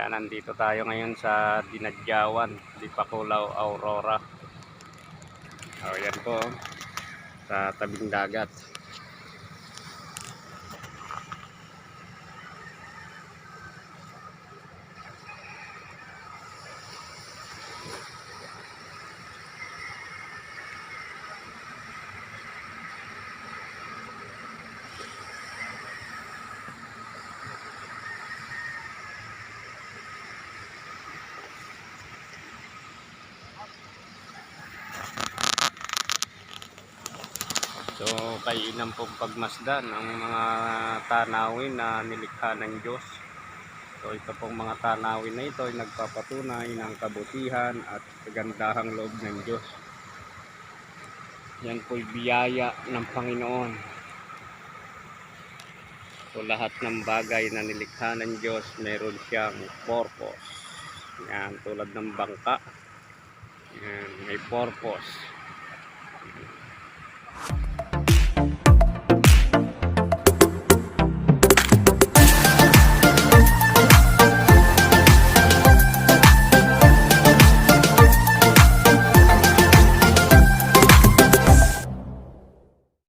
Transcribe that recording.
Kaya nandito tayo ngayon sa Dinadyawan, Dipakulaw, Aurora. O yan po, sa tabing dagat. So, kainan pong pagmasdan ang mga tanawin na nilikha ng Diyos. So, ito pong mga tanawin na ito ay nagpapatunay ng kabutihan at kagandahang loob ng Diyos. Yan po'y biyaya ng Panginoon. So, lahat ng bagay na nilikha ng Diyos, meron siyang purpose. Yan, tulad ng bangka. Yan, may purpose.